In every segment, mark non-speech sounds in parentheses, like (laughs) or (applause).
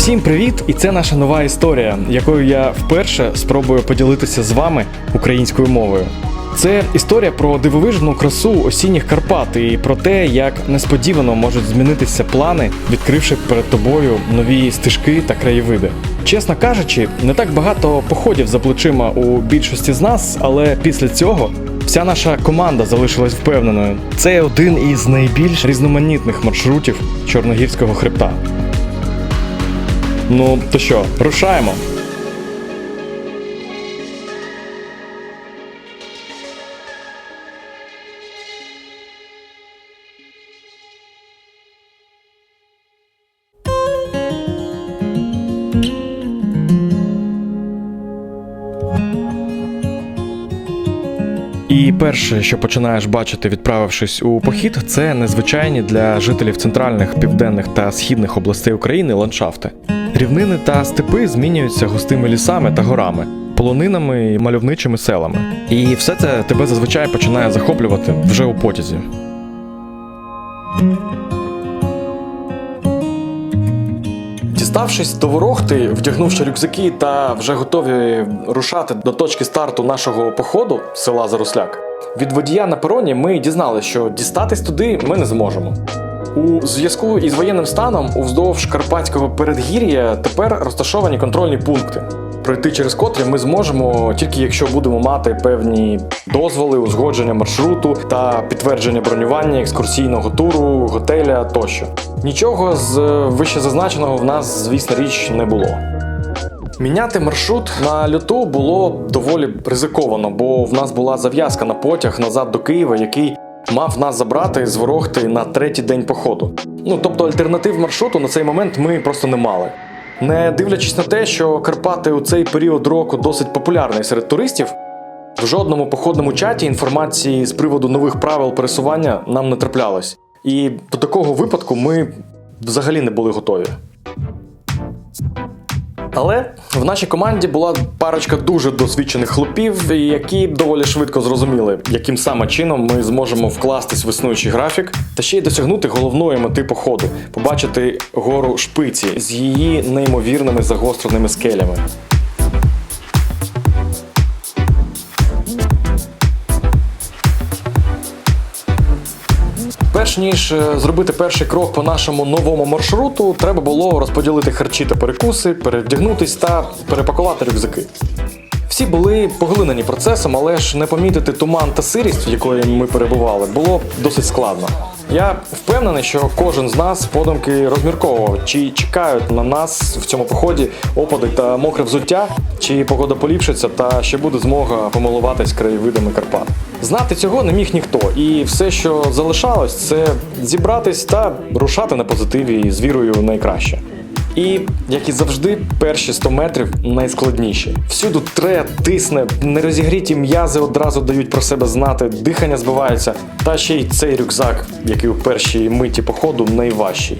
Всім привіт! І це наша нова історія, якою я вперше спробую поділитися з вами українською мовою. Це історія про дивовижну красу осінніх Карпат і про те, як несподівано можуть змінитися плани, відкривши перед тобою нові стежки та краєвиди. Чесно кажучи, не так багато походів за плечима у більшості з нас, але після цього вся наша команда залишилась впевненою. Це один із найбільш різноманітних маршрутів Чорногірського хребта. Ну, то що, рушаємо? І перше, що починаєш бачити, відправившись у похід, це незвичайні для жителів центральних, південних та східних областей України ландшафти. Рівнини та степи змінюються густими лісами та горами, полонинами і мальовничими селами. І все це тебе зазвичай починає захоплювати вже у потязі. Діставшись до ворохти, вдягнувши рюкзаки та вже готові рушати до точки старту нашого походу села Заросляк, від водія на пероні ми дізналися, що дістатись туди ми не зможемо. У зв'язку із воєнним станом уздовж Карпатського передгір'я тепер розташовані контрольні пункти, пройти через котрі ми зможемо тільки якщо будемо мати певні дозволи, узгодження маршруту та підтвердження бронювання екскурсійного туру, готеля тощо. Нічого з е, вищезазначеного в нас, звісно, річ не було. Міняти маршрут на льоту було доволі ризиковано, бо в нас була зав'язка на потяг назад до Києва, який мав нас забрати з ворогти на третій день походу. Ну тобто альтернатив маршруту на цей момент ми просто не мали. Не дивлячись на те, що Карпати у цей період року досить популярний серед туристів, в жодному походному чаті інформації з приводу нових правил пересування нам не траплялось. І до такого випадку ми взагалі не були готові. Але в нашій команді була парочка дуже досвідчених хлопів, які доволі швидко зрозуміли, яким саме чином ми зможемо вкластись в існуючий графік та ще й досягнути головної мети походу побачити гору шпиці з її неймовірними загостреними скелями. Перш ніж е, зробити перший крок по нашому новому маршруту, треба було розподілити харчі та перекуси, перевдягнутись та перепакувати рюкзаки. Всі були поглинені процесом, але ж не помітити туман та сирість, в якої ми перебували, було досить складно. Я впевнений, що кожен з нас подумки розмірковував, чи чекають на нас в цьому поході опади та мокре взуття, чи погода поліпшиться, та ще буде змога помилуватись краєвидами Карпат. Знати цього не міг ніхто, і все, що залишалось, це зібратись та рушати на позитиві з вірою в найкраще. І, як і завжди, перші 100 метрів найскладніші. Всюди тре, тисне, нерозігріті м'язи одразу дають про себе знати, дихання збивається, та ще й цей рюкзак, який у першій миті походу найважчий.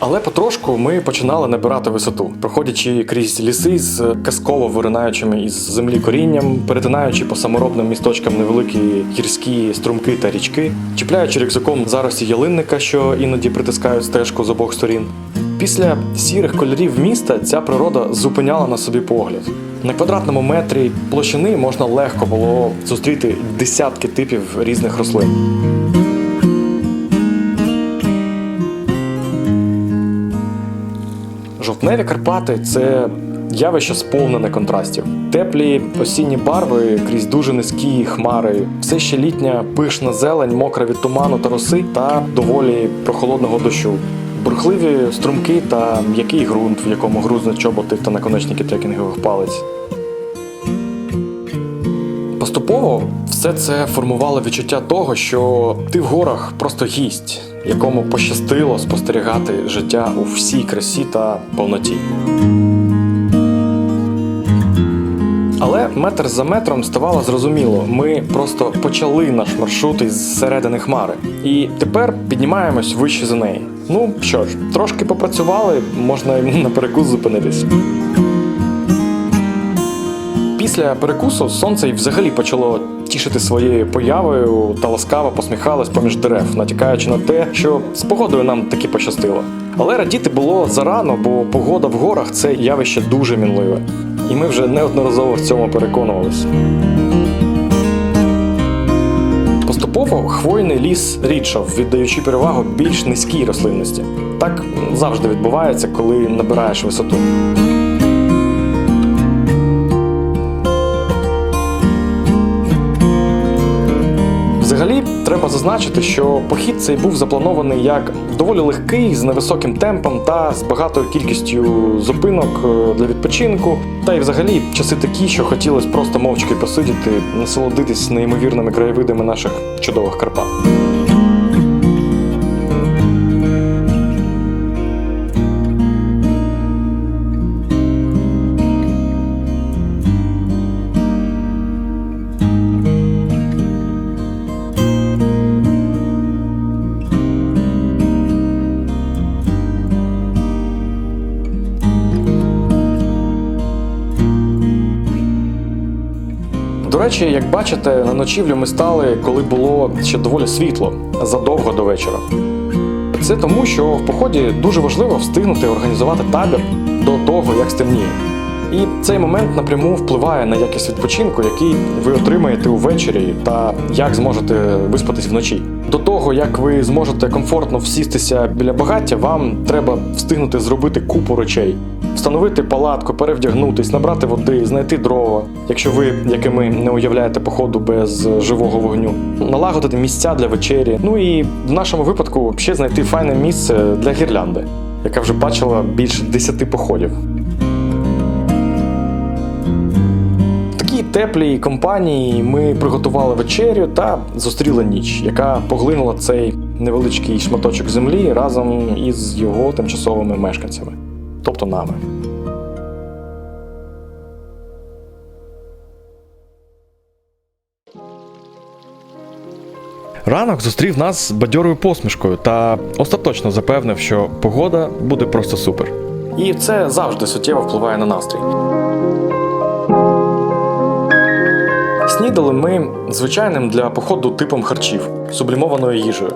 Але потрошку ми починали набирати висоту, проходячи крізь ліси з казково виринаючими із землі корінням, перетинаючи по саморобним місточкам невеликі гірські струмки та річки, чіпляючи рюкзаком зарості ялинника, що іноді притискають стежку з обох сторін. Після сірих кольорів міста ця природа зупиняла на собі погляд. На квадратному метрі площини можна легко було зустріти десятки типів різних рослин. Жовтневі Карпати це явище сповнене контрастів. Теплі осінні барви крізь дуже низькі хмари, все ще літня пишна зелень, мокра від туману та роси та доволі прохолодного дощу. Бурхливі струмки та м'який ґрунт, в якому грузнуть чоботи та наконечники трекінгових палець. Поступово все це формувало відчуття того, що ти в горах просто гість, якому пощастило спостерігати життя у всій красі та повноті. Але метр за метром ставало зрозуміло, ми просто почали наш маршрут із середини хмари. І тепер піднімаємось вище за неї. Ну що ж, трошки попрацювали, можна й на перекус зупинитись. Після перекусу сонце й взагалі почало тішити своєю появою та ласкаво посміхались поміж дерев, натякаючи на те, що з погодою нам таки пощастило. Але радіти було зарано, бо погода в горах це явище дуже мінливе. І ми вже неодноразово в цьому переконувалися. Поступово хвойний ліс рідшав, віддаючи перевагу більш низькій рослинності. Так завжди відбувається, коли набираєш висоту. Зазначити, що похід цей був запланований як доволі легкий, з невисоким темпом та з багатою кількістю зупинок е, для відпочинку. Та й взагалі часи такі, що хотілося просто мовчки посидіти, насолодитись неймовірними краєвидами наших чудових Карпат. Речі, як бачите, на ночівлю ми стали, коли було ще доволі світло, задовго до вечора. Це тому, що в поході дуже важливо встигнути організувати табір до того, як стемніє. І цей момент напряму впливає на якість відпочинку, який ви отримаєте увечері, та як зможете виспатись вночі. До того, як ви зможете комфортно всістися біля багаття, вам треба встигнути зробити купу речей, встановити палатку, перевдягнутись, набрати води, знайти дрова, якщо ви, як і ми, не уявляєте походу без живого вогню, налагодити місця для вечері. Ну і в нашому випадку ще знайти файне місце для гірлянди, яка вже бачила більше 10 походів. Теплій компанії ми приготували вечерю та зустріли ніч, яка поглинула цей невеличкий шматочок землі разом із його тимчасовими мешканцями, тобто нами. Ранок зустрів нас з бадьорою посмішкою та остаточно запевнив, що погода буде просто супер. І це завжди суттєво впливає на настрій. Снідали ми звичайним для походу типом харчів сублімованою їжею.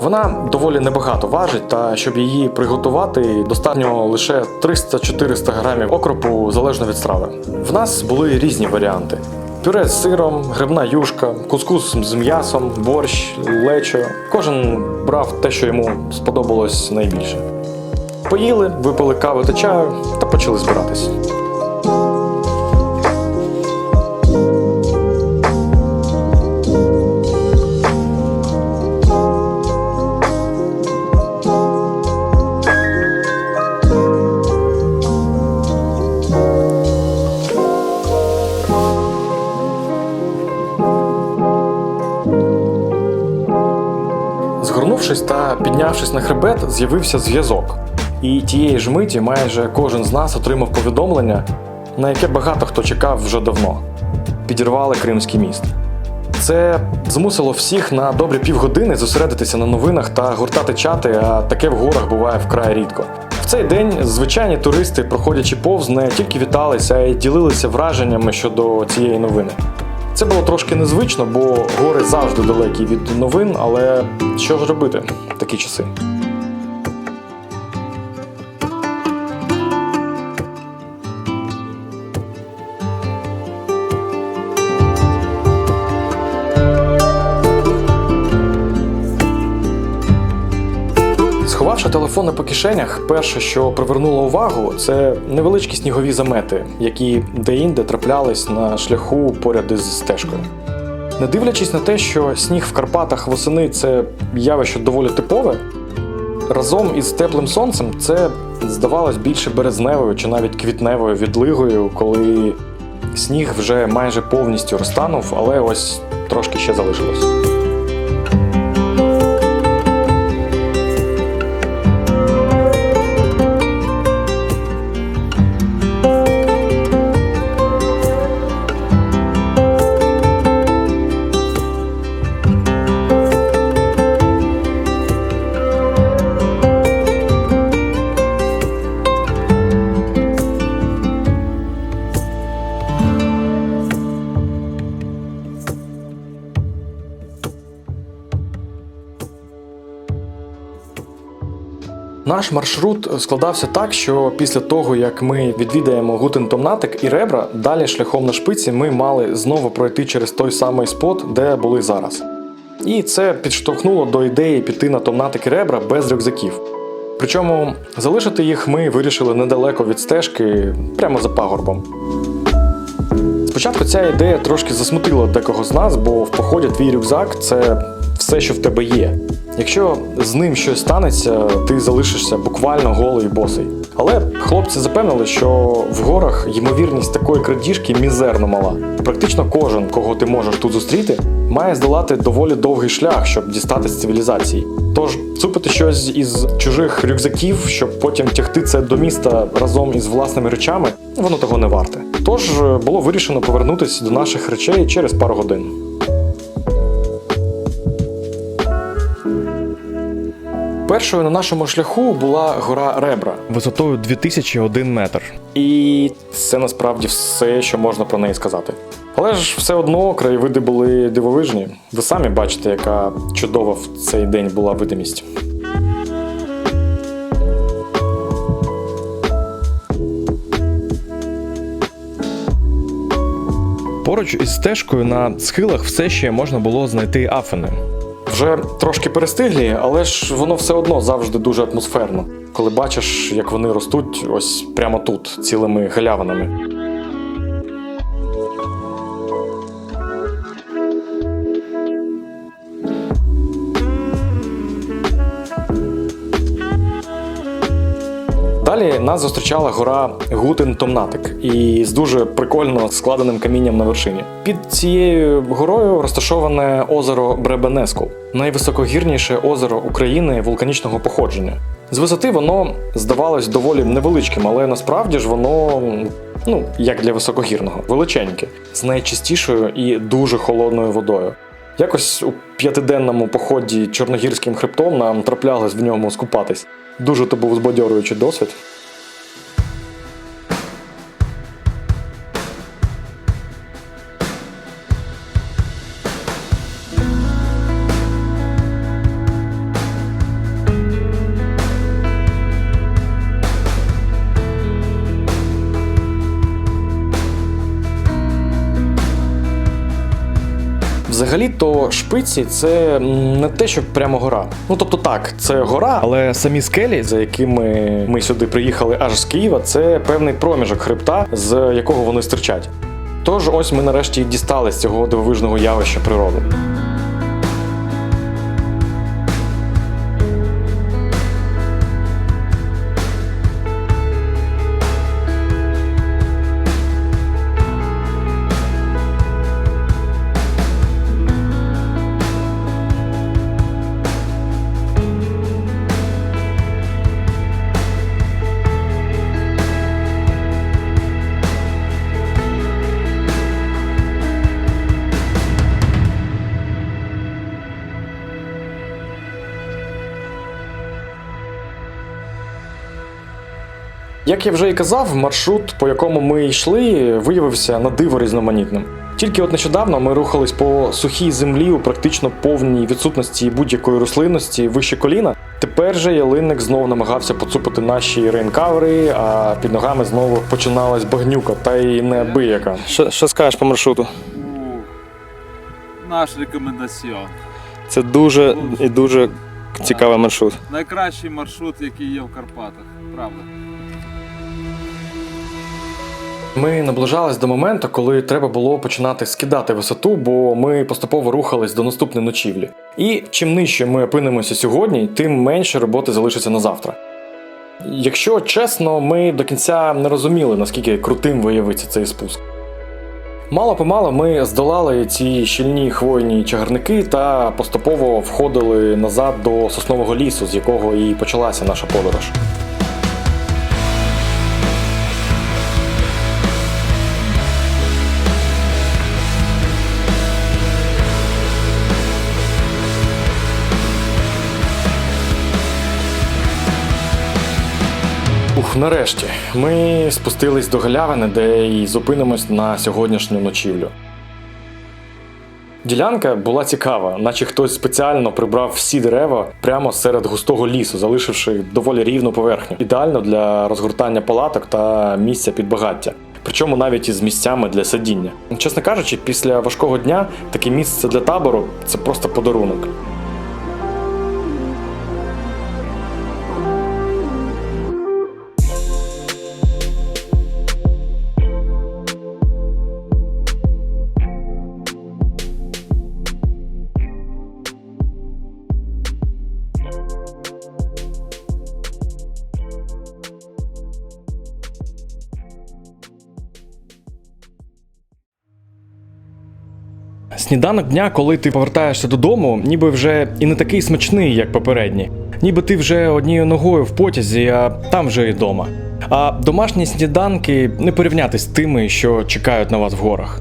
Вона доволі небагато важить, та щоб її приготувати, достатньо лише 300-400 грамів окропу залежно від страви. В нас були різні варіанти: пюре з сиром, грибна юшка, кускус з м'ясом, борщ, лечо. Кожен брав те, що йому сподобалось найбільше. Поїли, випили кави та чаю та почали збиратись. Згорнувшись та піднявшись на хребет, з'явився зв'язок. І тієї ж миті майже кожен з нас отримав повідомлення, на яке багато хто чекав вже давно. Підірвали Кримський міст. Це змусило всіх на добрі півгодини зосередитися на новинах та гуртати чати, а таке в горах буває вкрай рідко. В цей день звичайні туристи, проходячи повз, не тільки віталися, а й ділилися враженнями щодо цієї новини. Це було трошки незвично, бо гори завжди далекі від новин, але що ж робити в такі часи? Телефони по кишенях, перше, що привернуло увагу, це невеличкі снігові замети, які де-інде траплялись на шляху поряд із стежкою. Не дивлячись на те, що сніг в Карпатах восени це явище доволі типове, разом із теплим сонцем це здавалось більше березневою чи навіть квітневою відлигою, коли сніг вже майже повністю розтанув, але ось трошки ще залишилось. Наш маршрут складався так, що після того, як ми відвідаємо Гутен Томнатик і ребра, далі шляхом на шпиці ми мали знову пройти через той самий спот, де були зараз. І це підштовхнуло до ідеї піти на Томнатик і ребра без рюкзаків. Причому залишити їх ми вирішили недалеко від стежки, прямо за пагорбом. Спочатку ця ідея трошки засмутила декого з нас, бо в поході твій рюкзак це все, що в тебе є. Якщо з ним щось станеться, ти залишишся буквально голий і босий. Але хлопці запевнили, що в горах ймовірність такої крадіжки мізерно мала. Практично кожен, кого ти можеш тут зустріти, має здолати доволі довгий шлях, щоб дістатись цивілізації. Тож цупити щось із чужих рюкзаків, щоб потім тягти це до міста разом із власними речами, воно того не варте. Тож е, було вирішено повернутися до наших речей через пару годин. Першою на нашому шляху була гора Ребра висотою 2001 метр. І це насправді все, що можна про неї сказати. Але ж все одно краєвиди були дивовижні. Ви самі бачите, яка чудова в цей день була видимість. Поруч із стежкою на схилах все ще можна було знайти афини. Вже трошки перестиглі, але ж воно все одно завжди дуже атмосферно, коли бачиш, як вони ростуть ось прямо тут, цілими галявинами. Далі нас зустрічала гора Гутен Томнатик і з дуже прикольно складеним камінням на вершині. Під цією горою розташоване озеро Бребенескол, найвисокогірніше озеро України вулканічного походження. З висоти воно здавалось доволі невеличким, але насправді ж воно, ну як для високогірного, величеньке, з найчистішою і дуже холодною водою. Якось у п'ятиденному поході чорногірським хребтом нам траплялось в ньому скупатись. Дуже то був збадьорюючий досвід. Взагалі-то шпиці це не те, що прямо гора. Ну тобто так, це гора, але самі скелі, за якими ми сюди приїхали аж з Києва, це певний проміжок хребта, з якого вони стирчать. Тож ось ми нарешті дістали дістались цього дивовижного явища природи. Як я вже і казав, маршрут, по якому ми йшли, виявився на диво різноманітним. Тільки от нещодавно ми рухались по сухій землі у практично повній відсутності будь-якої рослинності вище коліна. Тепер же ялинник знову намагався поцупити наші рейнкавери, а під ногами знову починалась багнюка, та й неабияка. Що, що скажеш по маршруту? Наш рекомендаціон. Це дуже і дуже цікавий маршрут. Найкращий маршрут, який є в Карпатах. Правда. Ми наближались до моменту, коли треба було починати скидати висоту, бо ми поступово рухались до наступної ночівлі. І чим нижче ми опинимося сьогодні, тим менше роботи залишиться на завтра. Якщо чесно, ми до кінця не розуміли, наскільки крутим виявиться цей спуск. Мало помалу ми здолали ці щільні хвойні чагарники та поступово входили назад до соснового лісу, з якого і почалася наша подорож. Нарешті ми спустились до галявини, де і зупинимось на сьогоднішню ночівлю. Ділянка була цікава, наче хтось спеціально прибрав всі дерева прямо серед густого лісу, залишивши доволі рівну поверхню. Ідеально для розгортання палаток та місця під багаття. Причому навіть із місцями для сидіння. Чесно кажучи, після важкого дня таке місце для табору це просто подарунок. Сніданок дня, коли ти повертаєшся додому, ніби вже і не такий смачний, як попередній. Ніби ти вже однією ногою в потязі, а там вже і вдома. А домашні сніданки не порівняти з тими, що чекають на вас в горах.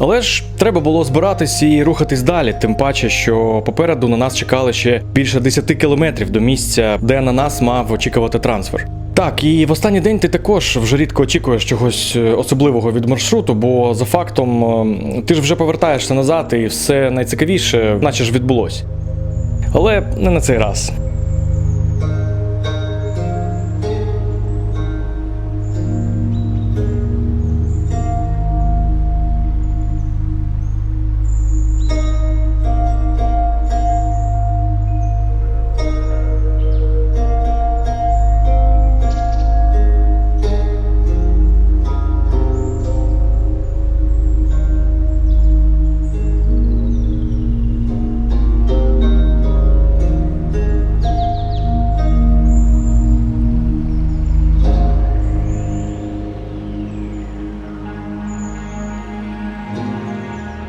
Але ж треба було збиратись і рухатись далі, тим паче, що попереду на нас чекали ще більше 10 кілометрів до місця, де на нас мав очікувати трансфер. Так, і в останній день ти також вже рідко очікуєш чогось е, особливого від маршруту, бо за фактом е, ти ж вже повертаєшся назад, і все найцікавіше, наче ж відбулось. Але не на цей раз.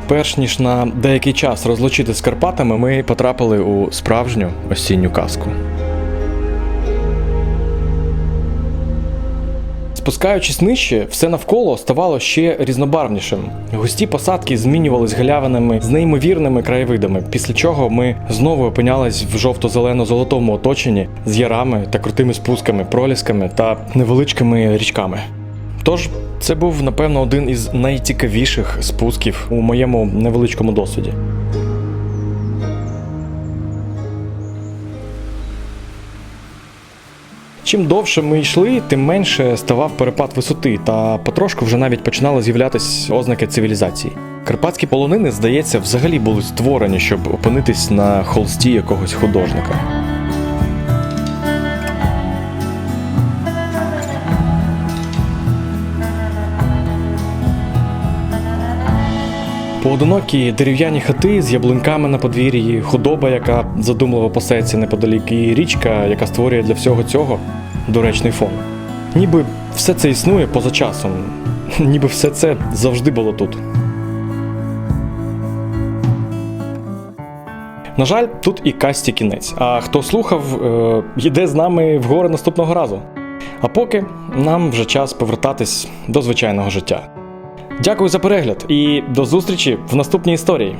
Перш ніж на деякий час розлучити з Карпатами, ми потрапили у справжню осінню казку. Спускаючись нижче, все навколо ставало ще різнобарвнішим. Густі посадки змінювались галявинами з неймовірними краєвидами, після чого ми знову опинялись в жовто-зелено-золотому оточенні з ярами та крутими спусками, пролісками та невеличкими річками. Тож це був, напевно, один із найцікавіших спусків у моєму невеличкому досвіді. Чим довше ми йшли, тим менше ставав перепад висоти, та потрошку вже навіть починали з'являтись ознаки цивілізації. Карпатські полонини, здається, взагалі були створені, щоб опинитись на холсті якогось художника. Поодинокі дерев'яні хати з яблуньками на подвір'ї, худоба, яка задумливо пасеться неподалік, і річка, яка створює для всього цього доречний фон. Ніби все це існує поза часом, (laughs) ніби все це завжди було тут. На жаль, тут і касті кінець. А хто слухав, е, йде з нами в гори наступного разу. А поки нам вже час повертатись до звичайного життя. Дякую за перегляд і до зустрічі в наступній історії.